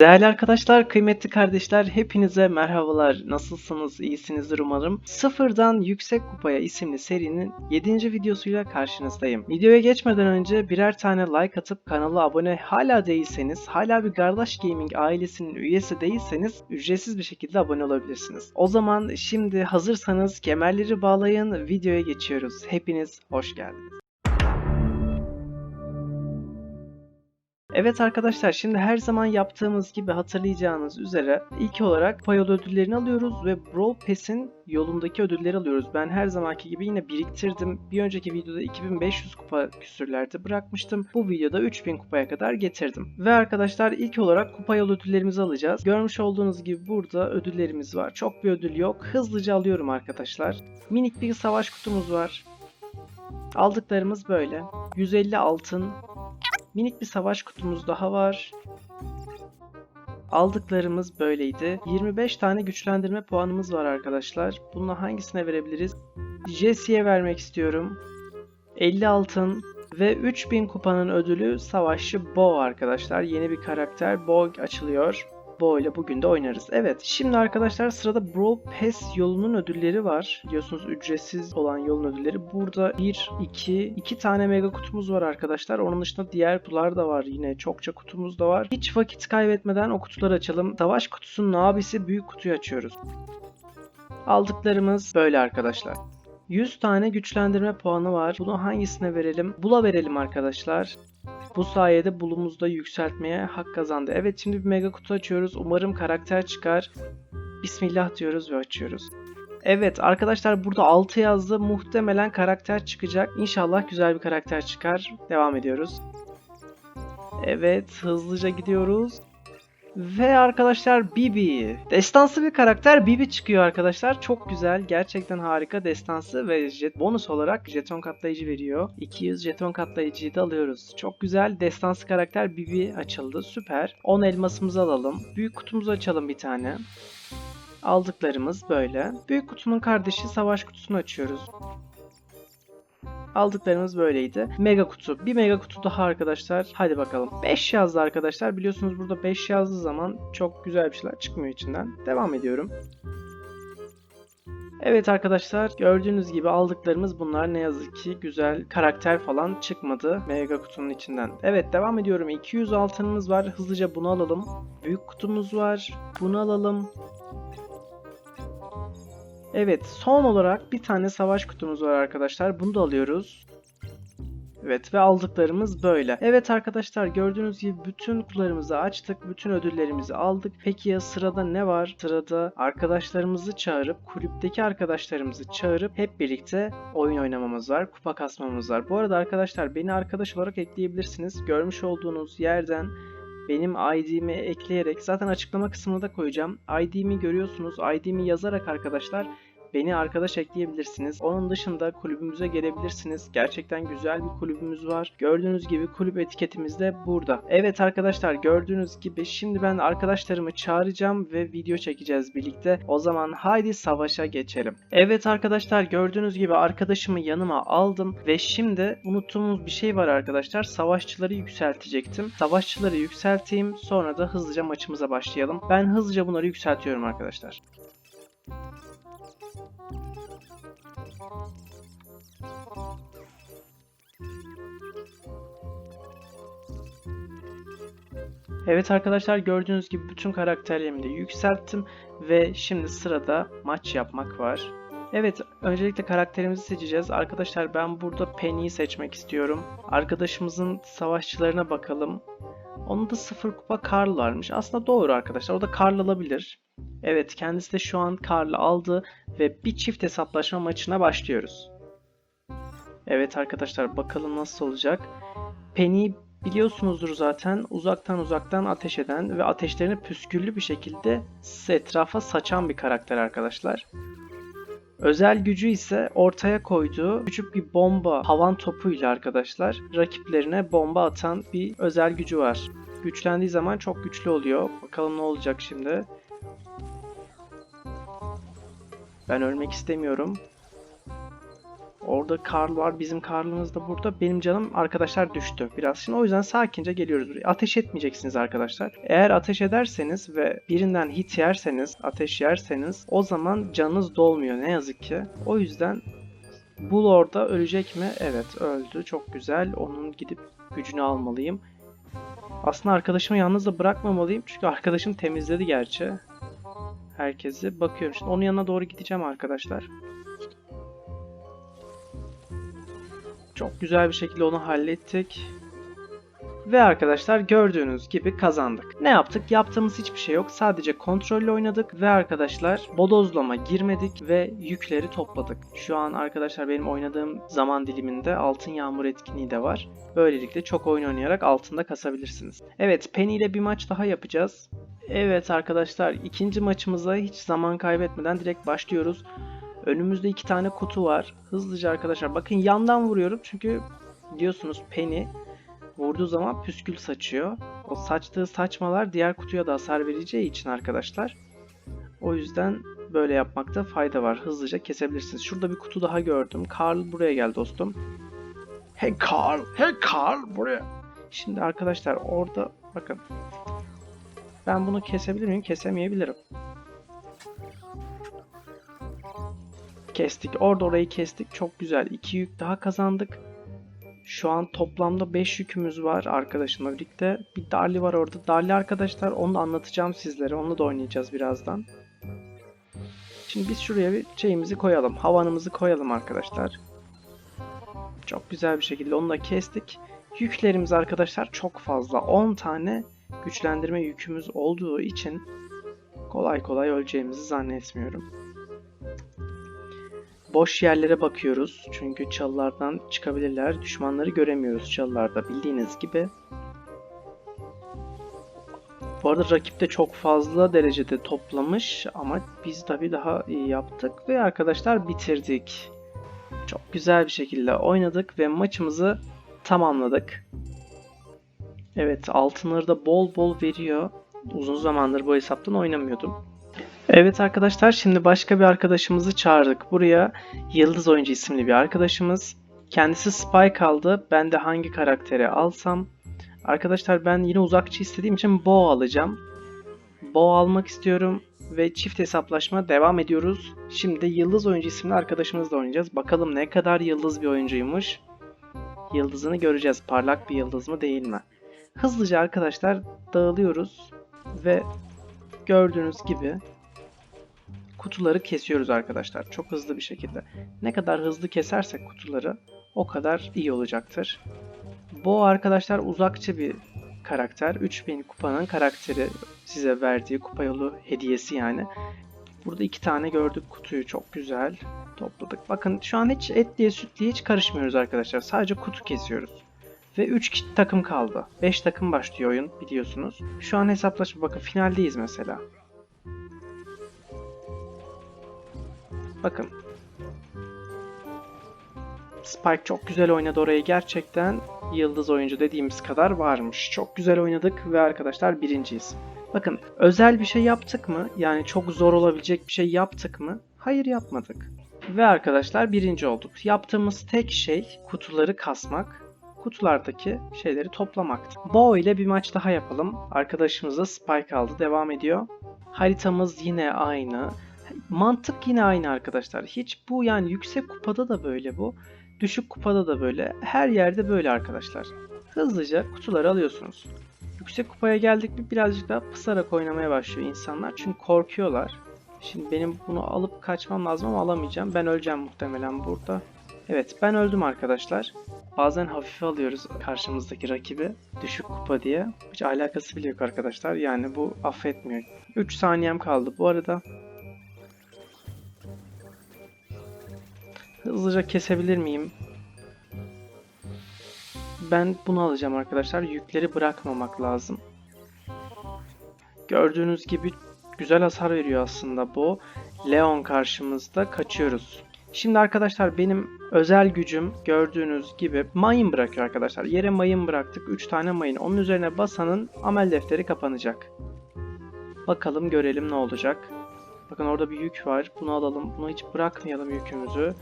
Değerli arkadaşlar, kıymetli kardeşler, hepinize merhabalar. Nasılsınız? İyisinizdir umarım. Sıfırdan Yüksek Kupaya isimli serinin 7. videosuyla karşınızdayım. Videoya geçmeden önce birer tane like atıp kanala abone hala değilseniz, hala bir Gardaş Gaming ailesinin üyesi değilseniz ücretsiz bir şekilde abone olabilirsiniz. O zaman şimdi hazırsanız kemerleri bağlayın, videoya geçiyoruz. Hepiniz hoş geldiniz. Evet arkadaşlar şimdi her zaman yaptığımız gibi hatırlayacağınız üzere ilk olarak Payol ödüllerini alıyoruz ve Brawl Pass'in yolundaki ödülleri alıyoruz. Ben her zamanki gibi yine biriktirdim. Bir önceki videoda 2500 kupa küsürlerde bırakmıştım. Bu videoda 3000 kupaya kadar getirdim. Ve arkadaşlar ilk olarak kupa yol ödüllerimizi alacağız. Görmüş olduğunuz gibi burada ödüllerimiz var. Çok bir ödül yok. Hızlıca alıyorum arkadaşlar. Minik bir savaş kutumuz var. Aldıklarımız böyle. 150 altın, Minik bir savaş kutumuz daha var. Aldıklarımız böyleydi. 25 tane güçlendirme puanımız var arkadaşlar. Bununla hangisine verebiliriz? Jesse'ye vermek istiyorum. 50 altın ve 3000 kupanın ödülü Savaşçı Bo arkadaşlar. Yeni bir karakter Bo açılıyor. Bo ile bugün de oynarız. Evet şimdi arkadaşlar sırada Brawl Pass yolunun ödülleri var. Biliyorsunuz ücretsiz olan yolun ödülleri. Burada 1, 2, 2 tane mega kutumuz var arkadaşlar. Onun dışında diğer kutular da var. Yine çokça kutumuz da var. Hiç vakit kaybetmeden o kutuları açalım. Savaş kutusunun abisi büyük kutuyu açıyoruz. Aldıklarımız böyle arkadaşlar. 100 tane güçlendirme puanı var. Bunu hangisine verelim? Bula verelim arkadaşlar. Bu sayede bulumuzda yükseltmeye hak kazandı. Evet şimdi bir mega kutu açıyoruz. Umarım karakter çıkar. Bismillah diyoruz ve açıyoruz. Evet arkadaşlar burada 6 yazdı. Muhtemelen karakter çıkacak. İnşallah güzel bir karakter çıkar. Devam ediyoruz. Evet hızlıca gidiyoruz. Ve arkadaşlar Bibi. Destansı bir karakter Bibi çıkıyor arkadaşlar. Çok güzel. Gerçekten harika destansı ve jet, bonus olarak jeton katlayıcı veriyor. 200 jeton katlayıcıyı da alıyoruz. Çok güzel. Destansı karakter Bibi açıldı. Süper. 10 elmasımızı alalım. Büyük kutumuzu açalım bir tane. Aldıklarımız böyle. Büyük kutunun kardeşi savaş kutusunu açıyoruz. Aldıklarımız böyleydi. Mega kutu. Bir mega kutu daha arkadaşlar. Hadi bakalım. 5 yazdı arkadaşlar. Biliyorsunuz burada 5 yazdığı zaman çok güzel bir şeyler çıkmıyor içinden. Devam ediyorum. Evet arkadaşlar gördüğünüz gibi aldıklarımız bunlar ne yazık ki güzel karakter falan çıkmadı mega kutunun içinden. Evet devam ediyorum 200 altınımız var hızlıca bunu alalım. Büyük kutumuz var bunu alalım. Evet son olarak bir tane savaş kutumuz var arkadaşlar. Bunu da alıyoruz. Evet ve aldıklarımız böyle. Evet arkadaşlar gördüğünüz gibi bütün kutularımızı açtık. Bütün ödüllerimizi aldık. Peki ya sırada ne var? Sırada arkadaşlarımızı çağırıp kulüpteki arkadaşlarımızı çağırıp hep birlikte oyun oynamamız var. Kupa kasmamız var. Bu arada arkadaşlar beni arkadaş olarak ekleyebilirsiniz. Görmüş olduğunuz yerden benim ID'mi ekleyerek zaten açıklama kısmına da koyacağım. ID'mi görüyorsunuz. ID'mi yazarak arkadaşlar beni arkadaş ekleyebilirsiniz. Onun dışında kulübümüze gelebilirsiniz. Gerçekten güzel bir kulübümüz var. Gördüğünüz gibi kulüp etiketimiz de burada. Evet arkadaşlar gördüğünüz gibi şimdi ben arkadaşlarımı çağıracağım ve video çekeceğiz birlikte. O zaman haydi savaşa geçelim. Evet arkadaşlar gördüğünüz gibi arkadaşımı yanıma aldım ve şimdi unuttuğumuz bir şey var arkadaşlar. Savaşçıları yükseltecektim. Savaşçıları yükselteyim sonra da hızlıca maçımıza başlayalım. Ben hızlıca bunları yükseltiyorum arkadaşlar. Evet arkadaşlar gördüğünüz gibi bütün karakterlerimi de yükselttim ve şimdi sırada maç yapmak var. Evet öncelikle karakterimizi seçeceğiz. Arkadaşlar ben burada Penny'yi seçmek istiyorum. Arkadaşımızın savaşçılarına bakalım. Onun da sıfır kupa Karl varmış. Aslında doğru arkadaşlar. O da Karl alabilir. Evet kendisi de şu an Karl'ı aldı ve bir çift hesaplaşma maçına başlıyoruz. Evet arkadaşlar bakalım nasıl olacak. Penny biliyorsunuzdur zaten uzaktan uzaktan ateş eden ve ateşlerini püsküllü bir şekilde etrafa saçan bir karakter arkadaşlar. Özel gücü ise ortaya koyduğu küçük bir bomba havan topuyla arkadaşlar rakiplerine bomba atan bir özel gücü var. Güçlendiği zaman çok güçlü oluyor. Bakalım ne olacak şimdi. Ben ölmek istemiyorum. Orada Karl var. Bizim Karl'ımız da burada. Benim canım arkadaşlar düştü biraz. Şimdi o yüzden sakince geliyoruz buraya. Ateş etmeyeceksiniz arkadaşlar. Eğer ateş ederseniz ve birinden hit yerseniz, ateş yerseniz o zaman canınız dolmuyor ne yazık ki. O yüzden Bull orada ölecek mi? Evet öldü. Çok güzel. Onun gidip gücünü almalıyım. Aslında arkadaşımı yalnız da bırakmamalıyım. Çünkü arkadaşım temizledi gerçi. Herkesi. Bakıyorum şimdi onun yanına doğru gideceğim arkadaşlar. Çok güzel bir şekilde onu hallettik. Ve arkadaşlar gördüğünüz gibi kazandık. Ne yaptık? Yaptığımız hiçbir şey yok. Sadece kontrolle oynadık ve arkadaşlar bodozlama girmedik ve yükleri topladık. Şu an arkadaşlar benim oynadığım zaman diliminde altın yağmur etkinliği de var. Böylelikle çok oyun oynayarak altında kasabilirsiniz. Evet Penny ile bir maç daha yapacağız. Evet arkadaşlar ikinci maçımıza hiç zaman kaybetmeden direkt başlıyoruz. Önümüzde iki tane kutu var. Hızlıca arkadaşlar bakın yandan vuruyorum çünkü biliyorsunuz Penny vurduğu zaman püskül saçıyor. O saçtığı saçmalar diğer kutuya da hasar vereceği için arkadaşlar. O yüzden böyle yapmakta fayda var. Hızlıca kesebilirsiniz. Şurada bir kutu daha gördüm. Carl buraya gel dostum. Hey Carl, hey Carl buraya. Şimdi arkadaşlar orada bakın. Ben bunu kesebilir miyim? Kesemeyebilirim. Kestik. Orada orayı kestik. Çok güzel. İki yük daha kazandık. Şu an toplamda 5 yükümüz var arkadaşımla birlikte. Bir Darli var orada. Darli arkadaşlar onu da anlatacağım sizlere. Onunla da oynayacağız birazdan. Şimdi biz şuraya bir şeyimizi koyalım. Havanımızı koyalım arkadaşlar. Çok güzel bir şekilde onu da kestik. Yüklerimiz arkadaşlar çok fazla. 10 tane güçlendirme yükümüz olduğu için kolay kolay öleceğimizi zannetmiyorum. Boş yerlere bakıyoruz. Çünkü çalılardan çıkabilirler. Düşmanları göremiyoruz çalılarda bildiğiniz gibi. Bu arada rakip de çok fazla derecede toplamış ama biz tabi daha iyi yaptık ve arkadaşlar bitirdik. Çok güzel bir şekilde oynadık ve maçımızı tamamladık. Evet altınları da bol bol veriyor. Uzun zamandır bu hesaptan oynamıyordum. Evet arkadaşlar şimdi başka bir arkadaşımızı çağırdık. Buraya Yıldız Oyuncu isimli bir arkadaşımız. Kendisi Spike aldı. Ben de hangi karakteri alsam? Arkadaşlar ben yine uzakçı istediğim için Bo alacağım. Bo almak istiyorum ve çift hesaplaşma devam ediyoruz. Şimdi Yıldız Oyuncu isimli arkadaşımızla oynayacağız. Bakalım ne kadar yıldız bir oyuncuymuş. Yıldızını göreceğiz. Parlak bir yıldız mı değil mi? Hızlıca arkadaşlar dağılıyoruz ve gördüğünüz gibi kutuları kesiyoruz arkadaşlar. Çok hızlı bir şekilde. Ne kadar hızlı kesersek kutuları o kadar iyi olacaktır. Bu arkadaşlar uzakçı bir karakter. 3000 kupanın karakteri size verdiği kupa yolu hediyesi yani. Burada iki tane gördük kutuyu çok güzel topladık. Bakın şu an hiç et diye süt diye hiç karışmıyoruz arkadaşlar. Sadece kutu kesiyoruz. Ve 3 takım kaldı. 5 takım başlıyor oyun biliyorsunuz. Şu an hesaplaşma bakın finaldeyiz mesela. Bakın. Spike çok güzel oynadı orayı gerçekten. Yıldız oyuncu dediğimiz kadar varmış. Çok güzel oynadık ve arkadaşlar birinciyiz. Bakın özel bir şey yaptık mı? Yani çok zor olabilecek bir şey yaptık mı? Hayır yapmadık. Ve arkadaşlar birinci olduk. Yaptığımız tek şey kutuları kasmak. Kutulardaki şeyleri toplamaktı. Bo ile bir maç daha yapalım. Arkadaşımız da Spike aldı. Devam ediyor. Haritamız yine aynı. Mantık yine aynı arkadaşlar. Hiç bu yani yüksek kupada da böyle bu. Düşük kupada da böyle. Her yerde böyle arkadaşlar. Hızlıca kutuları alıyorsunuz. Yüksek kupaya geldik mi birazcık daha pısarak oynamaya başlıyor insanlar. Çünkü korkuyorlar. Şimdi benim bunu alıp kaçmam lazım ama alamayacağım. Ben öleceğim muhtemelen burada. Evet ben öldüm arkadaşlar. Bazen hafife alıyoruz karşımızdaki rakibi. Düşük kupa diye. Hiç alakası bile yok arkadaşlar. Yani bu affetmiyor. 3 saniyem kaldı bu arada. Hızlıca kesebilir miyim? Ben bunu alacağım arkadaşlar. Yükleri bırakmamak lazım. Gördüğünüz gibi güzel hasar veriyor aslında bu. Leon karşımızda kaçıyoruz. Şimdi arkadaşlar benim özel gücüm gördüğünüz gibi mayın bırakıyor arkadaşlar. Yere mayın bıraktık. 3 tane mayın. Onun üzerine basanın amel defteri kapanacak. Bakalım görelim ne olacak. Bakın orada bir yük var. Bunu alalım. Bunu hiç bırakmayalım yükümüzü.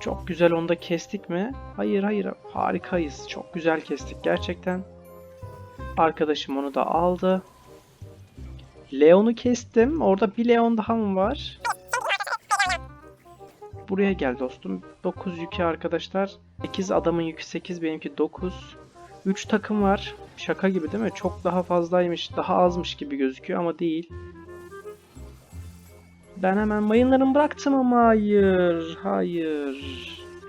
Çok güzel onu da kestik mi? Hayır hayır harikayız. Çok güzel kestik gerçekten. Arkadaşım onu da aldı. Leon'u kestim. Orada bir Leon daha mı var? Buraya gel dostum. 9 yükü arkadaşlar. 8 adamın yükü 8 benimki 9. 3 takım var. Şaka gibi değil mi? Çok daha fazlaymış. Daha azmış gibi gözüküyor ama değil. Ben hemen mayınlarımı bıraktım ama hayır. Hayır.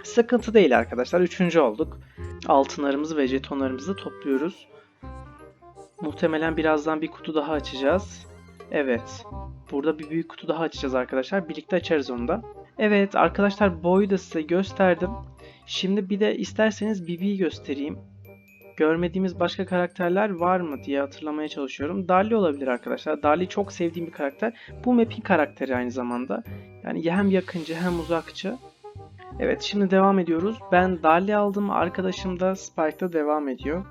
Sıkıntı değil arkadaşlar. Üçüncü olduk. Altınlarımızı ve jetonlarımızı topluyoruz. Muhtemelen birazdan bir kutu daha açacağız. Evet. Burada bir büyük kutu daha açacağız arkadaşlar. Birlikte açarız onu da. Evet arkadaşlar boyu da size gösterdim. Şimdi bir de isterseniz Bibi'yi göstereyim. Görmediğimiz başka karakterler var mı diye hatırlamaya çalışıyorum. Darli olabilir arkadaşlar. Darli çok sevdiğim bir karakter. Bu map'in karakteri aynı zamanda. Yani hem yakıncı hem uzakçı. Evet şimdi devam ediyoruz. Ben Darli aldım. Arkadaşım da Spike'da devam ediyor.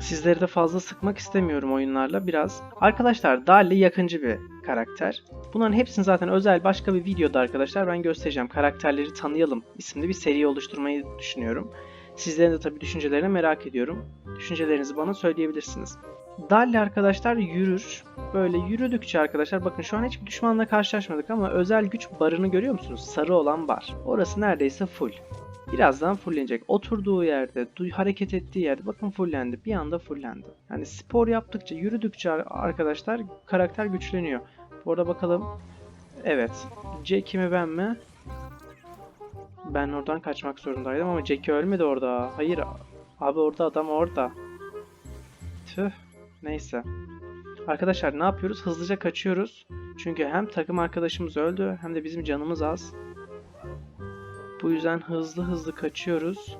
Sizleri de fazla sıkmak istemiyorum oyunlarla biraz. Arkadaşlar Darli yakıncı bir karakter. Bunların hepsini zaten özel başka bir videoda arkadaşlar ben göstereceğim. Karakterleri tanıyalım isimli bir seri oluşturmayı düşünüyorum. Sizlerin de tabii düşüncelerini merak ediyorum. Düşüncelerinizi bana söyleyebilirsiniz. Dalli arkadaşlar yürür. Böyle yürüdükçe arkadaşlar bakın şu an hiçbir düşmanla karşılaşmadık ama özel güç barını görüyor musunuz? Sarı olan bar. Orası neredeyse full. Birazdan fullenecek. Oturduğu yerde, hareket ettiği yerde bakın fullendi. Bir anda fullendi. Yani spor yaptıkça, yürüdükçe arkadaşlar karakter güçleniyor. Bu arada bakalım. Evet. Jack'i mi ben mi? Ben oradan kaçmak zorundaydım ama Jackie ölmedi orada. Hayır. Abi orada adam orada. Tüh. Neyse. Arkadaşlar ne yapıyoruz? Hızlıca kaçıyoruz. Çünkü hem takım arkadaşımız öldü hem de bizim canımız az. Bu yüzden hızlı hızlı kaçıyoruz.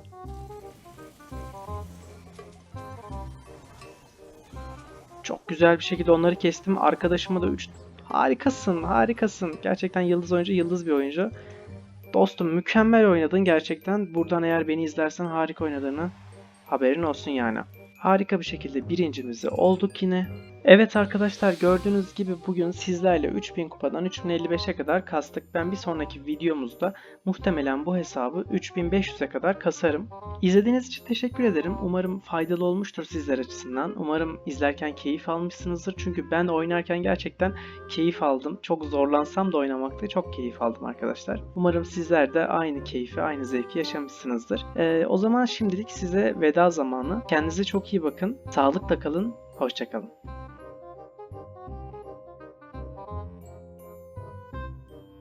Çok güzel bir şekilde onları kestim. Arkadaşıma da 3 harikasın, harikasın. Gerçekten yıldız oyuncu, yıldız bir oyuncu. Dostum mükemmel oynadın gerçekten. Buradan eğer beni izlersen harika oynadığını haberin olsun yani. Harika bir şekilde birincimizi olduk yine. Evet arkadaşlar gördüğünüz gibi bugün sizlerle 3000 kupadan 3055'e kadar kastık. Ben bir sonraki videomuzda muhtemelen bu hesabı 3500'e kadar kasarım. İzlediğiniz için teşekkür ederim. Umarım faydalı olmuştur sizler açısından. Umarım izlerken keyif almışsınızdır. Çünkü ben oynarken gerçekten keyif aldım. Çok zorlansam da oynamakta çok keyif aldım arkadaşlar. Umarım sizler de aynı keyfi, aynı zevki yaşamışsınızdır. Ee, o zaman şimdilik size veda zamanı. Kendinize çok iyi bakın. Sağlıkla kalın. Hoşçakalın.